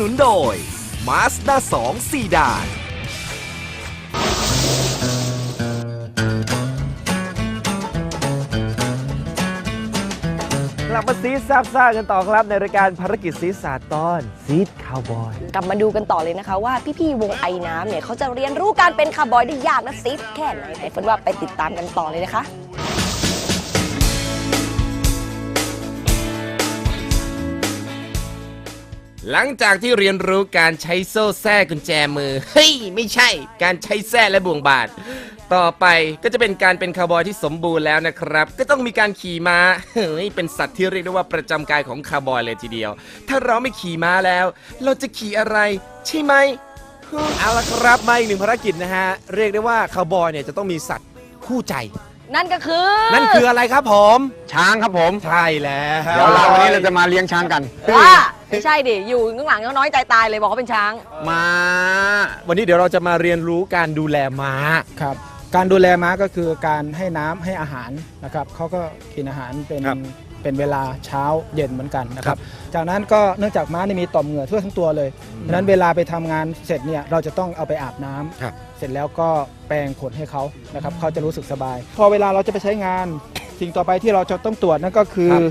นุนโดย Mazda 2ซีดาน กลับมาซีดซาบซ่ากันต่อครับในรายการภารกิจซีดศาตอนซีดคาวบอย กลับมาดูกันต่อเลยนะคะว่าพี่ๆวงไอ้น้ำเนี่ยเขาจะเรียนรู้การเป็นคาร์บอยได้ยากและซิดแค่ไหนไหนเฟิร์นว่าไปติดตามกันต่อเลยนะคะ หลังจากที่เรียนรู้การใช้โซ่แส้กุญแจมือ เฮ้ย ไม่ใช่ การใช้แส้และบ่วงบาทต่อไปก็จะเป็นการเป็นคาวบอยที่สมบูรณ์แล้วนะครับ ก็ต้องมีการขี่ม้า เฮ้ย เป็นสัตว์ที่เรียกได้ว่าประจำกายของคาวบอยเลยทีเดียว ถ้าเราไม่ขี่ม้าแล้ว เราจะขี่อะไรใช่ไหม เอาละครับมาอีกหนึ่งภารกิจนะฮะ เรียกได้ว่าคาวบอยเนี่ยจะต้องมีสัตว์คู่ใจ นั่นก็คือนั่นคืออะไรครับผม ช้างครับผม ใช่แล้ว เดี๋ยวเราวันนี้เราจะมาเลี้ยงช้างกัน ว่า ไม่ใช่ดิ อยู่ข้างหลังก็น้อยใจตายเลยบอกเขาเป็นช้างมาวันนี้เดี๋ยวเราจะมาเรียนรู้การดูแลม้า ครับ การดูแลม้าก็คือการให้น้ำให้อาหารนะครับเขาก็กินอาหารเป็นครับเป็นเวลาเช้าเย็นเหมือนกันนะครับจากนั้นก็เนื่องจากม้าเนี่ยมีต่อมเหงื่อทั่วทั้งตัวเลยดังนั้นเวลาไปทำงานเสร็จเนี่ยเราจะต้องเอาไปอาบน้ำครับ เสร็จแล้วก็แปรงขนให้เขานะครับเขาจะรู้สึกสบาย พอเวลาเราจะไปใช้งาน สิ่งต่อไปที่เราจะต้องตรวจนั่นก็คือครับ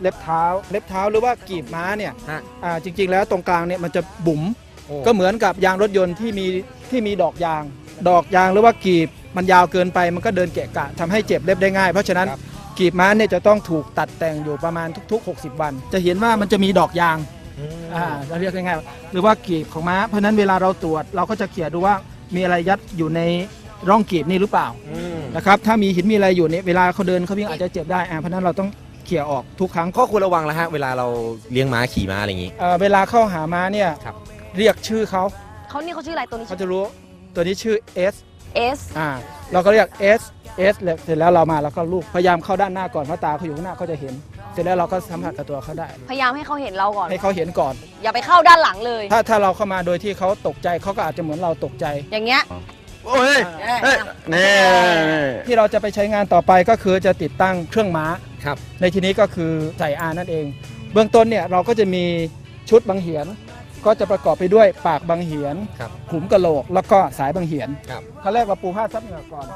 เล็บเท้า เล็บเท้าหรือว่ากีบม้าเนี่ยฮะ อ่าจริง ๆ แล้วตรงกลางเนี่ยมันจะบุ๋มโอ้ก็เหมือนกับยางรถยนต์ที่มีที่มีดอกยาง ดอกยางหรือว่ากีบมันยาวเกินไปมันก็เดินเกะกะทำให้เจ็บเล็บได้ง่าย เพราะฉะนั้นครับ กีบม้าเนี่ยจะต้องถูกตัดแต่งอยู่ประมาณทุก ๆ 60 วัน จะเห็นว่ามันจะมีดอกยางอ่าเราเรียกง่ายๆหรือว่ากีบของม้า เพราะฉะนั้นเวลาเราตรวจเราก็จะเขี่ยดูว่ามีอะไรยัดอยู่ในร่องกีบนี่หรือเปล่านะครับถ้ามีหินมีอะไรอยู่เนี่ยเวลาเขาเดินเขาวิ่งอาจจะเจ็บได้อ่าเพราะฉะนั้นเราต้องเขี่ยออกทุกครั้งข้อควรระวังแล้วฮะเวลาเราเลี้ยงม้าขี่ม้าอะไรอย่างนี้ เอ่อเวลาเข้าหาม้าเนี่ยครับ เรียกชื่อเขาเขานี่เขาชื่ออะไรตัวนี้เขาจะรู้ตัวนี้ชื่อ S เอสอ่าเราก็เรียก S S เลยเสร็จแล้วเรามาแล้วก็ลูกพยายามเข้าด้านหน้าก่อนเพราะตาเขาอยู่ข้างหน้าเขาจะเห็น เสร็จแล้วเราก็สัมผัสกับตัวเขาได้ พยายามให้เขาเห็นเราก่อน ให้เขาเห็นก่อน อย่าไปเข้าด้านหลังเลย ถ้าถ้าเราเข้ามาโดยที่เขาตกใจเขาก็อาจจะเหมือนเราตกใจ อย่างเงี้ย โอ้ยเฮ้ยนี่ที่เราจะไปใช้งานต่อไปก็คือจะติดตั้งเครื่องม้า ครับ ในที่นี้ก็คือใส่อานั่นเอง เบื้องต้นเนี่ยเราก็จะมีชุดบังเหียน ก็จะประกอบไปด้วยปากบังเหียนครับขุมกะโหลก แล้วก็สายบังเหียนครับขั้นแรกเราปูผ้าซับเหงื่อก่อน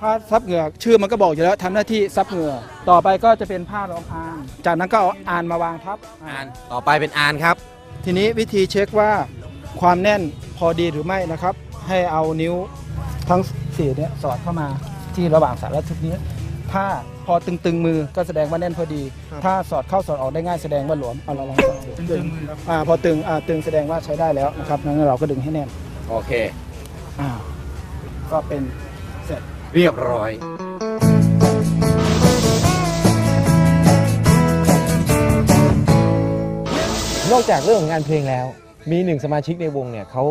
ผ้าซับเหงื่อชื่อมันก็บอกอยู่แล้วทำหน้าที่ซับเหงื่อต่อไปก็จะเป็นผ้ารองอานจากนั้นก็เอาอานมาวางทับอ่านต่อไปเป็นอานครับ ทีนี้วิธีเช็คว่าความแน่นพอดีหรือไม่นะครับ ให้เอานิ้วทั้งสี่เนี่ยสอดเข้ามาที่ระหว่างสารและทุกนี้ ถ้าพอตึงๆมือก็แสดงว่าแน่นพอดี ถ้าสอดเข้าสอดออกได้ง่ายแสดงว่าหลวมเอาเราลองสอดดูตึงอ่าพอตึงอ่าตึงแสดงว่าใช้ได้แล้วนะครับงั้นเราก็ดึงให้แน่นโอเค อ่าก็เป็นเสร็จ เรียบร้อยนอกจากเรื่องของงานเพลงแล้ว มีหนึ่งสมาชิกในวงเนี่ยเขา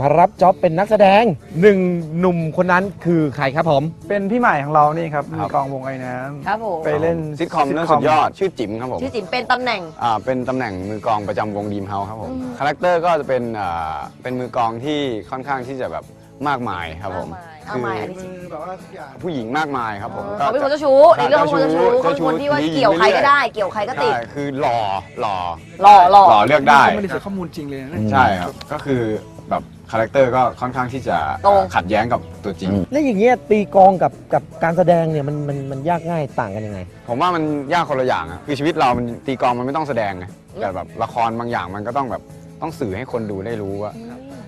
มารับจ็อบเป็นนักแสดงหนึ่งหนุ่มคนนั้นคือใครครับผม เป็นพี่ใหม่ของเรานี่ครับมีกองวงไอ้น้ครับผมำไปเล่นซิทคอมเรื่องสุดยอดชื่อจิ๋มครับผมชื่อจิ๋มเป็นตำแหน่ง อ่าเป็นตำแหน่งมือกลองประจำวงดีมเฮาส์ครับผมอืมคาแรคเตอร์ก็จะเป็นอ่าเป็นมือกลองที่ค่อนข้างที่จะแบบมากมายครับผมเอามาอันนี้จิ๋มแบบว่าทุกอย่าง ผู้หญิงมากมายครับผมเขาเป็นคนเจ้าชู้ในเรื่องเขาเป็นคนเจ้าชู้เขาเป็นคนที่ว่าเกี่ยวใครก็ได้ เกี่ยวใครก็ติด ใช่คือหล่อหล่อหล่อหล่อหล่อเลือกได้เขาไม่ได้เสียข้อมูลจริงเลยนะใช่ครับ ก็คือแบบ คาแรคเตอร์ก็ค่อนข้างที่จะตรง ขัดแย้งกับตัวจริง แล้วอย่างเงี้ยตีกลองกับกับการแสดงเนี่ยมันมันมันยากง่ายต่างกันยังไง ผมว่ามันยากคนละอย่างอะคือชีวิตเรามันตีกลองมันไม่ต้องแสดงไงแต่แบบละครบางอย่างมันก็ต้องแบบต้องสื่อให้คนดูได้รู้ว่า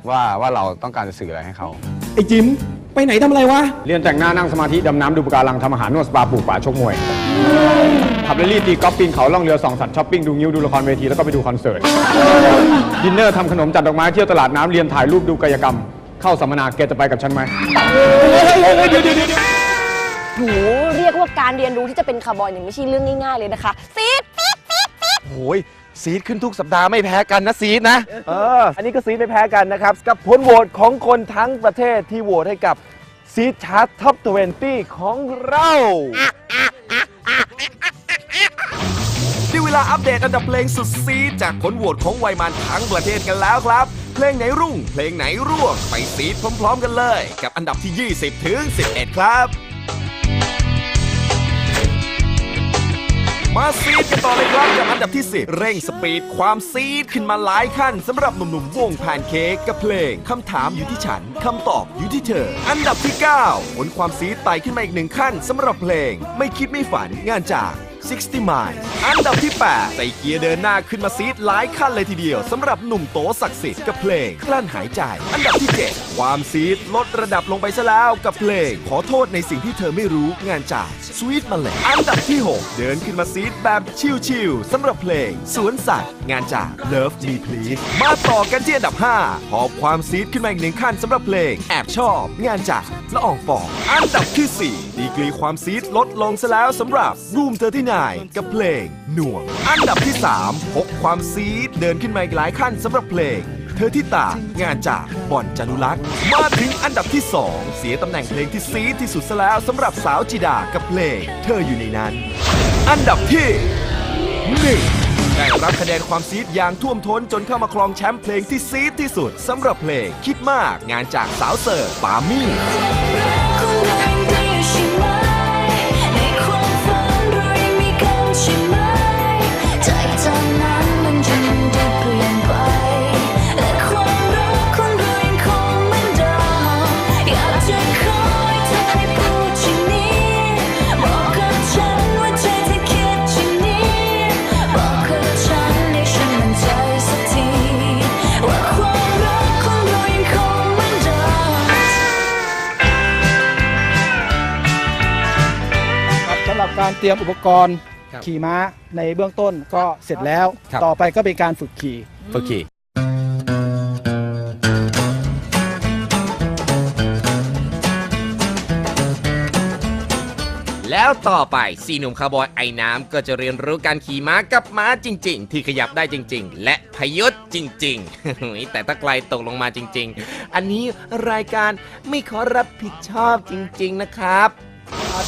ว่าว่าเราต้องการจะสื่ออะไรให้เขา ไอ้จิมไปไหนทำอะไรวะ เรียนแต่งหน้านั่งสมาธิดำน้ำดูปะการังทำอาหารนวดสปาปลูกป่าชกมวย ขับเรลลี่ตีกอล์ฟปีนเขาล่องเรือส่องสัตว์ช้อปปิ้งดูงิ้วดูละครเวทีแล้วก็ไปดูคอนเสิร์ตดินเนอร์ทำขนมจัดดอกไม้เที่ยวตลาดน้ำเรียนถ่ายรูปดูกายกรรม เข้าสัมมนาแกจะไปกับฉันไหมโหเรียกว่าการเรียนรู้ที่จะเป็นคาร์บอยเนี่ยไม่ใช่เรื่องง่ายๆเลยนะคะซีดโอ้ ยซีดขึ้นทุกสัปดาห์ไม่แพ้กันนะซีดนะเอออันนี้ก็ซีดไม่แพ้กันนะครับ กับผลโหวตของคนทั้งประเทศที่โหวตให้กับซีดชาร์ตท็อป20 ของเรา ได้เวลาอัปเดตอันดับเพลงสุดซีดจากผลโหวตของไวยมันทั้งประเทศกันแล้วครับ เพลงไหนรุ่ง เพลงไหนร่วง ไปซีดพร้อม ๆ กันเลย กับอันดับที่ 20 ถึง 11 ครับ มาซีดกันต่อเลยครับกับอันดับที่ 10 เร่งสปีดความซีดขึ้นมาหลายขั้นสำหรับหนุ่มๆวงแพนเค้กกับเพลงคำถามอยู่ที่ฉันคำตอบอยู่ที่เธอ อันดับที่9ผลความซีดไต่ขึ้นมาอีกหนึ่งขั้นสำหรับเพลง ไม่คิดไม่ฝันงานจาก 60 Miles อันดับที่ 8 ใส่เกียร์เดินหน้าขึ้นมาซีดหลายขั้นเลยทีเดียวสำหรับหนุ่มโตศักดิ์สิทธิ์กับเพลงกลั้นหายใจ อันดับที่ 7 ความซีดลดระดับลงไปซะแล้วกับเพลง ขอโทษในสิ่งที่เธอไม่รู้งานจาก Sweet m a l e อันดับที่ 6 เดินขึ้นมาซีดแบบชิลๆสำหรับเพลงสวนสัตว์ งานจาก Love Me Please มาต่อกันที่อันดับ 5 พอความซีดขึ้นมาอีกหนึ่งขั้นสำหรับเพลง แอบชอบ งานจากละอองฟองอันดับที่ 4ดีกรีความซีดลดลงซะแล้วสำหรับ Room 39กับเพลงหน่วง อันดับที่ 3 พกความซีดเดินขึ้นมาอีกหลายขั้นสำหรับเพลง เธอที่ตางานจากบ่อนจานุรักษ์มาถึงอันดับที่ 2 เสียตำแหน่งเพลงที่ซีดที่สุดซะแล้วสำหรับสาวจิดากับเพลง เธออยู่ในนั้น อันดับที่1ได้รับคะแนนความซีดอย่างท่วมท้นจนเข้ามาครองแชมป์เพลงที่ซีดที่สุดสำหรับเพลงคิดมากงานจากสาวเสิร์ฟปามี่ การเตรียมอุปกรณ์ขี่ม้าในเบื้องต้นก็เสร็จแล้ว ครับ ต่อไปก็เป็นการฝึกขี่โอเคแล้วต่อไปสี่หนุ่มคาวบอยไอ้น้ำก็จะเรียนรู้การขี่ม้ากับม้าจริง ๆ ที่ขยับได้จริง ๆ และพยศจริงๆ แต่ถ้าไกลตกลงมาจริง ๆ อันนี้รายการไม่ขอรับผิดชอบจริง ๆ นะครับอ่า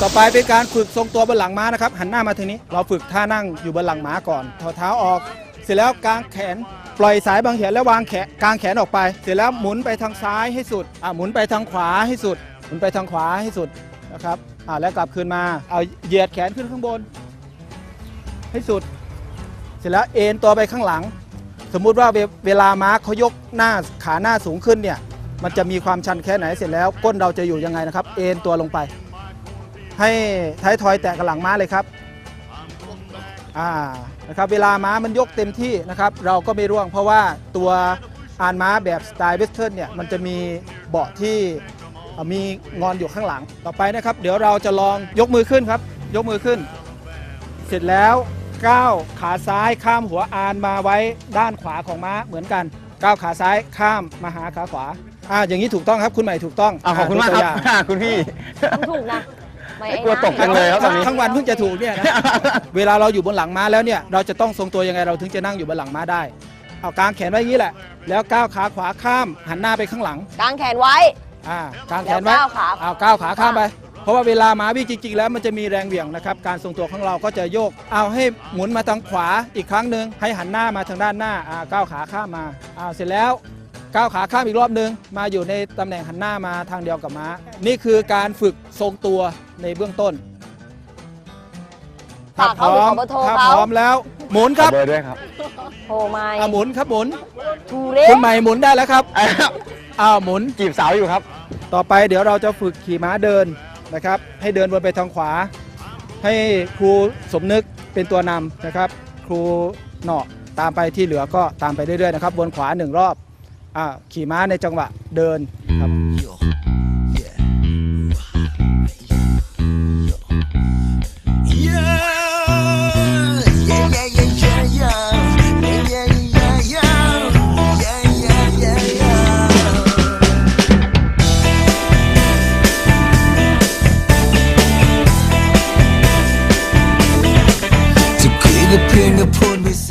ต่อไปเป็นการฝึกทรงตัวบนหลังม้านะครับ หันหน้ามาทางนี้ เราฝึกท่านั่งอยู่บนหลังม้าก่อนถอดเท้าออก เสร็จแล้วกางแขน ปล่อยสายบางแขนแล้ววางแขนกางแขนออกไป เสร็จแล้วหมุนไปทางซ้ายให้สุดอ่าหมุนไปทางขวาให้สุด หมุนไปทางขวาให้สุดนะครับอ่าแล้วกลับคืนมาเอาเหยียดแขนขึ้นข้างบน ให้สุด เสร็จแล้วเอ็นตัวไปข้างหลัง สมมุติว่าเวเวลาม้าเขายกหน้าขาหน้าสูงขึ้นเนี่ยมันจะมีความชันแค่ไหนเสร็จแล้วก้นเราจะอยู่ยังไงนะครับ เอ็นตัวลงไป ให้ท้ายทอยแตะกับหลังม้าเลยครับอ่านะครับเวลาม้ามันยกเต็มที่นะครับ เราก็ไม่ร่วงเพราะว่าตัวอานม้าแบบสไตล์เวสเทิร์นเนี่ยมันจะมีเบาะที่เอ่อมีงอนอยู่ข้างหลังต่อไปนะครับ เดี๋ยวเราจะลองยกมือขึ้นครับ ยกมือขึ้น เสร็จแล้วก้าวขาซ้ายข้ามหัวอานมาไว้ด้านขวาของม้าเหมือนกันก้าวขาซ้ายข้ามมาหาขาขวาอ่าอย่างนี้ถูกต้องครับคุณใหม่ถูกต้องอะขอบคุณมากดูคตัวรับอย่างคุณพี่ถูกนะ ไม่ไอ้กลัวตกจังนะเลยครับตอนนี้ ทั้งวันเพิ่งจะถูกเนี่ยนะ เวลาเราอยู่บนหลังม้าแล้วเนี่ยเราจะต้องทรงตัวยังไงเราถึงจะนั่งอยู่บนหลังม้าได้ เอากางแขนไว้อย่างนี้แหละ แล้วก้าวขาขวาข้ามหันหน้าไปข้างหลังกางแขนไว้ อ่ากางแขนไว้แล้วก้าวขา เอาก้าวขาข้ามไป เพราะว่าเวลาม้าวิ่งจริงๆแล้วมันจะมีแรงเหวี่ยงนะครับการทรงตัวของเราก็จะโยก เอาให้หมุนมาทางขวาอีกครั้งหนึ่งให้หันหน้ามาทางด้านหน้าอ่าก้าวขาข้ามมาอ่าเสร็จแล้ว ก้าวขาข้ามอีกรอบหนึ่งมาอยู่ในตำแหน่งหันหน้ามาทางเดียวกับม้า นี่คือการฝึกทรงตัวในเบื้องต้นฝากเขาหรือขอเบอร์โทรถ้าเขาพร้อมแล้ว หมุนครับเบอร์ด้วยครับโทรมาอ่าหมุนครับหมุนทูเร่คุณใหม่หมุนได้แล้วครับอ้าวหมุนจีบสาวอยู่ครับ ต่อไปเดี๋ยวเราจะฝึกขี่ม้าเดินนะครับ ให้เดินวนไปทางขวา ให้ครูสมนึกเป็นตัวนำนะครับ ครูเหนาะตามไปที่เหลือก็ตามไปเรื่อยๆนะครับวนขวาหนึ่งรอบอ่า ขี่ม้าในจังหวะเดินครับ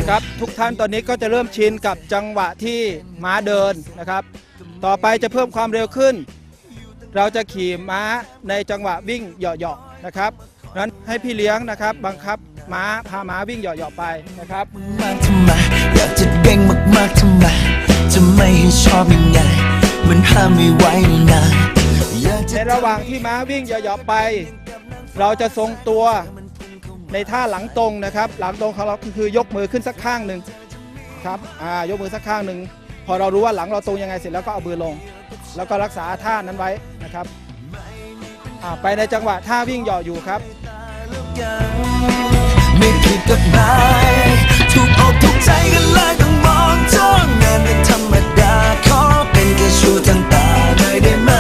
ครับทุกท่านตอนนี้ก็จะเริ่มชินกับจังหวะที่ม้าเดินนะครับ ต่อไปจะเพิ่มความเร็วขึ้น เราจะขี่ม้าในจังหวะวิ่งเหยาะๆนะครับนั้นให้พี่เลี้ยงนะครับบังคับม้าพาม้าวิ่งเหยาะๆไปนะครับมากทำไมอยากจะเด้งมากๆทำไมจะไม่ให้ชอบยังไงมันห้ามไม่ไหวนี่นาอยากในจะระหว่างที่ม้าวิ่งเหยาะๆไป เราจะทรงตัว ในท่าหลังตรงนะครับ หลังตรงของเราก็คือยกมือขึ้นสักข้างหนึ่งครับอ่ายกมือสักข้างหนึ่งพอเรารู้ว่าหลังเราตรงยังไงเสร็จแล้วก็เอามือลง แล้วก็รักษาท่านั้นไว้นะครับอ่าไปในจังหวะท่าวิ่งเหยาะอยู่ครับไม่ผิดกฎหมายถูกอกถูกใจกันเลยต้องมองจ้องงานเป็นธรรมดาขอเป็นแค่ชูทางตาหน่อยได้ไหม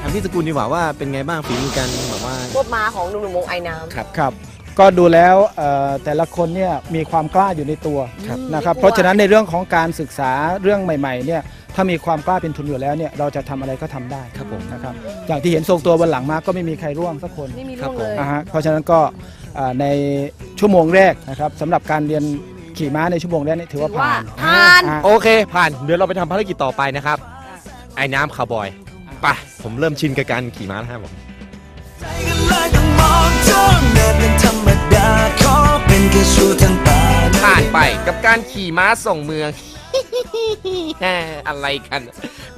ถามพี่สกุลดีกว่าว่าเป็นไงบ้างฝีมือกันแบบว่าพวกม้าของหนุ่มๆวงไอ้น้ำครับ ก็ดูแล้วเอ่อแต่ละคนเนี่ยมีความกล้าอยู่ในตัวครับนะครับไม่กลัวเพราะฉะนั้นในเรื่องของการศึกษาเรื่องใหม่ๆเนี่ยถ้ามีความกล้าเป็นทุนอยู่แล้วเนี่ยเราจะทำอะไรก็ทำได้ครับผมนะครับอย่างที่เห็นทรงตัวบนหลังมาก็ไม่มีใครร่วงสักคนไม่มีครัร่บวงเลยนะฮะเพราะฉะนั้นก็เอ่อในชั่วโมงแรกนะครับสำหรับการเรียนขี่ม้าในชั่วโมงแรกนี่ถือถืว่าอว่าผ่านผ่านอะโอเค ผ่านเดี๋ยวเราไปทำภารกิจต่อไปนะครับไอ้น้ำคาวบอยไปผมเริ่มชินกับการขี่ม้าแล้วครับผมใจกันเลยต้ องมองจ้องงานเป็นธรรมดาขอเป็นแค่ชูทางตาผ่านไปกับการขี่ม้าส่งเมือง อะไรกัน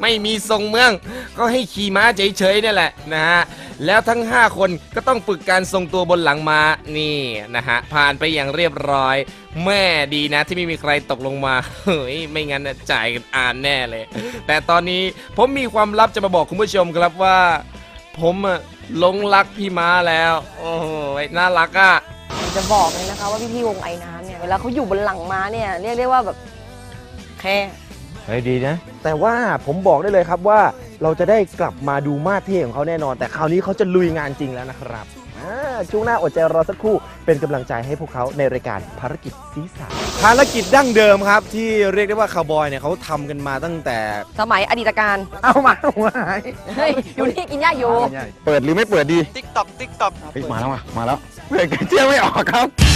ไม่มีส่งเมือง ก็ให้ขี่ม้าเฉยๆนี่แหละนะฮะ แล้วทั้ง 5 คนก็ต้องฝึกการทรงตัวบนหลังม้านี่นะฮะ ผ่านไปอย่างเรียบร้อย แม่ดีนะที่ไม่มีใครตกลงมาเฮ้ยไม่งั้นน่ะจ่ายกันอ่านแน่เลย แต่ตอนนี้ผมมีความลับจะมาบอกคุณผู้ชมครับว่า ผมอะหลงรักพี่ม้าแล้ว โอ้โหน่ารักอะ จะบอกเลยนะคะ ว่าพี่ๆวงไอ้น้ำเนี่ยเวลาเขาอยู่บนหลังม้าเนี่ยเรียกได้ว่าแบบแค่ เฮ้ยดีนะ แต่ว่าผมบอกได้เลยครับว่าเราจะได้กลับมาดูมาสเท่ของเขาแน่นอน แต่คราวนี้เขาจะลุยงานจริงแล้วนะครับ อ่าช่วงหน้าอดใจรอสักครู่ เป็นกำลังใจให้พวกเขาในรายการภารกิจสีสันภารกิจดั้งเดิมครับ ที่เรียกได้ว่าคาวบอยเนี่ยเขาทำกันมาตั้งแต่ สมัยอดีตการเอามาหัวหายเฮ้ยอยู่นี่กินหญ้าอยู่ เปิดหรือไม่เปิดดี ติ๊กตอกติ๊กตอก เฮ้ยมาแล้วมามาแล้วเปิดกันเชื่อไม่ออกครับ